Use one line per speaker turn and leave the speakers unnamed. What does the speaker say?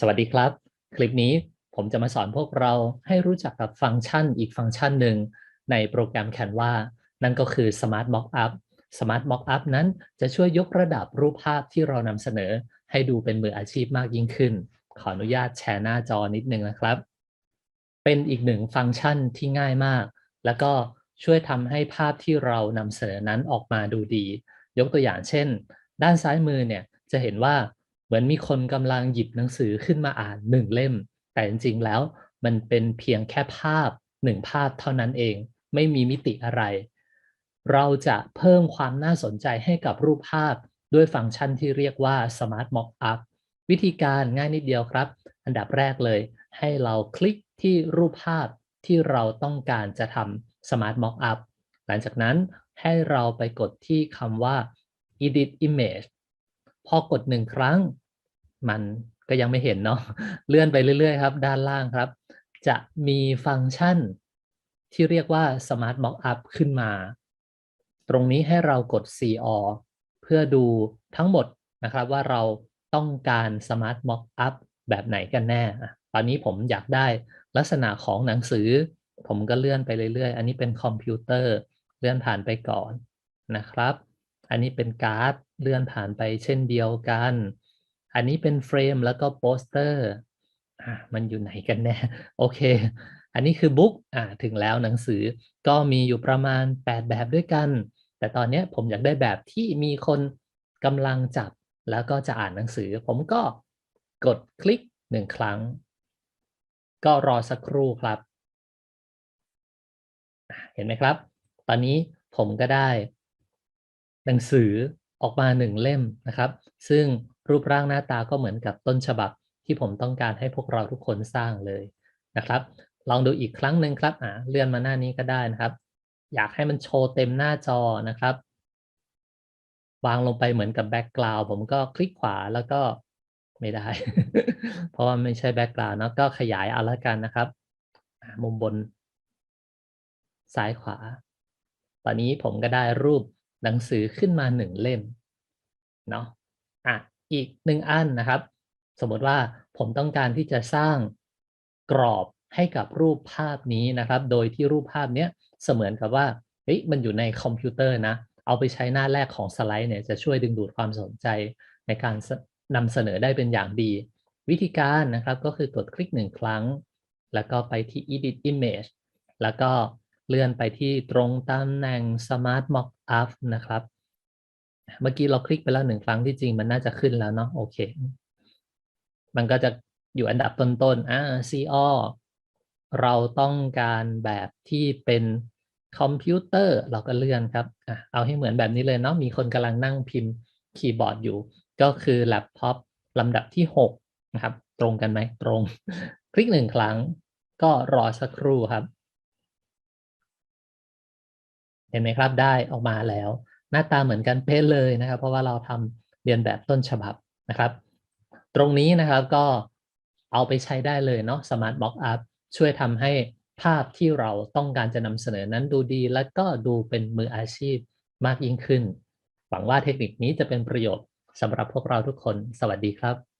สวัสดีครับ คลิปนี้ผมจะมาสอนพวกเราให้รู้จักกับฟังก์ชันอีกฟังก์ชันหนึ่งในโปรแกรม Canva นั่นก็คือ Smart Mockup Smart Mockup นั้นจะช่วยยกระดับรูปภาพที่เรานำเสนอ ให้ดูเป็นมืออาชีพมากยิ่งขึ้น ขออนุญาตแชร์หน้าจอนิดนึงนะครับ เป็นอีกหนึ่งฟังก์ชันที่ง่ายมาก แล้วก็ช่วยทำให้ภาพที่เรานำเสนอนั้นออกมาดูดี ยกตัวอย่างเช่น ด้านซ้ายมือเนี่ยจะเห็นว่า เหมือนมีคนกำลังหยิบหนังสือขึ้นมาอ่านหนึ่งเล่ม แต่จริงๆแล้วมันเป็นเพียงแค่ภาพหนึ่งภาพเท่านั้นเอง ไม่มีมิติอะไร เราจะเพิ่มความน่าสนใจให้กับรูปภาพด้วยฟังก์ชันที่เรียกว่า Smart Mockup วิธีการง่ายนิดเดียวครับ อันดับแรกเลย ให้เราคลิกที่รูปภาพที่เราต้องการจะทำ Smart Mockup หลังจากนั้นให้เราไปกดที่คำว่า Edit Image พอกดหนึ่งครั้ง มันก็ยังไม่เห็นเนาะเลื่อนไปเรื่อยๆ ครับ ด้านล่างครับ จะมีฟังก์ชันที่เรียกว่า Smart Mockup ขึ้นมา ตรงนี้ให้เรากด CO เพื่อดูทั้งหมดนะครับว่าเราต้องการ Smart Mockup แบบไหนกันแน่ ตอนนี้ผมอยากได้ลักษณะของหนังสือ ผมก็เลื่อนไปเรื่อยๆ อันนี้เป็นคอมพิวเตอร์ เลื่อนผ่านไปก่อนนะครับ อันนี้เป็นการ์ด เลื่อนผ่านไปเช่นเดียวกัน อันนี้เป็นเฟรมแล้วก็โปสเตอร์อะมันอยู่ไหนกันแน่ โอเค อันนี้คือบุ๊กอ่าถึงแล้วหนังสือก็มีอยู่ประมาณ 8 แบบด้วยกัน แต่ตอนนี้ผมอยากได้แบบที่มีคนกำลังจับแล้วก็จะอ่านหนังสือ ผมก็กดคลิกหนึ่งครั้ง ก็รอสักครู่ครับ เห็นไหมครับ ตอนนี้ผมก็ได้ หนังสือ ออกมาหนึ่งเล่มนะครับ ซึ่งรูปร่างหน้าตาก็เหมือนกับต้นฉบับที่ผมต้องการให้พวกเราทุกคนสร้างเลยนะครับ ลองดูอีกครั้งหนึ่งครับอ่าเลื่อนมาหน้านี้ก็ได้นะครับ อยากให้มันโชว์เต็มหน้าจอนะครับวางลงไปเหมือนกับแบ็กกราวด์ผมก็คลิกขวาแล้วก็ไม่ได้ เพราะว่าไม่ใช่แบ็กกราวด์เนาะก็ขยายเอาละกันนะครับ มุมบน ซ้ายขวา ตอนนี้ผมก็ได้รูป หนังสือขึ้นมาหนึ่งเล่มเนาะอะอีกหนึ่งอันนะครับ สมมติว่าผมต้องการที่จะสร้างกรอบให้กับรูปภาพนี้นะครับ โดยที่รูปภาพเนี้ยเสมือนกับว่าเฮ้ยมันอยู่ในคอมพิวเตอร์นะ เอาไปใช้หน้าแรกของสไลด์เนี่ยจะช่วยดึงดูดความสนใจในการนำเสนอได้เป็นอย่างดี วิธีการนะครับก็คือกดคลิกหนึ่งครั้ง แล้วก็ไปที่ edit image แล้วก็ เลื่อนไปที่ตรงตำแหน่ง smart mockup นะครับ เมื่อกี้เราคลิกไปแล้วหนึ่งครั้งที่จริงมันน่าจะขึ้นแล้วเนาะโอเค มันก็จะอยู่อันดับต้นๆอ่า CO เราต้องการแบบที่เป็นคอมพิวเตอร์เราก็เลื่อนครับอะเอาให้เหมือนแบบนี้เลยเนาะมีคนกำลังนั่งพิมพ์คีย์บอร์ดอยู่ ก็คือแล็ปท็อปลำดับที่6นะครับ ตรงกันไหมตรง คลิกหนึ่งครั้ง ก็รอสักครู่ครับ เห็นไหมครับได้ออกมาแล้ว หน้าตาเหมือนกันเป๊ะเลยนะครับ เพราะว่าเราทำเรียนแบบต้นฉบับนะครับ ตรงนี้นะครับก็เอาไปใช้ได้เลยเนาะ Smart Mockup ช่วยทำให้ภาพที่เราต้องการจะนำเสนอนั้นดูดี และก็ดูเป็นมืออาชีพมากยิ่งขึ้น หวังว่าเทคนิคนี้จะเป็นประโยชน์สำหรับพวกเราทุกคน สวัสดีครับ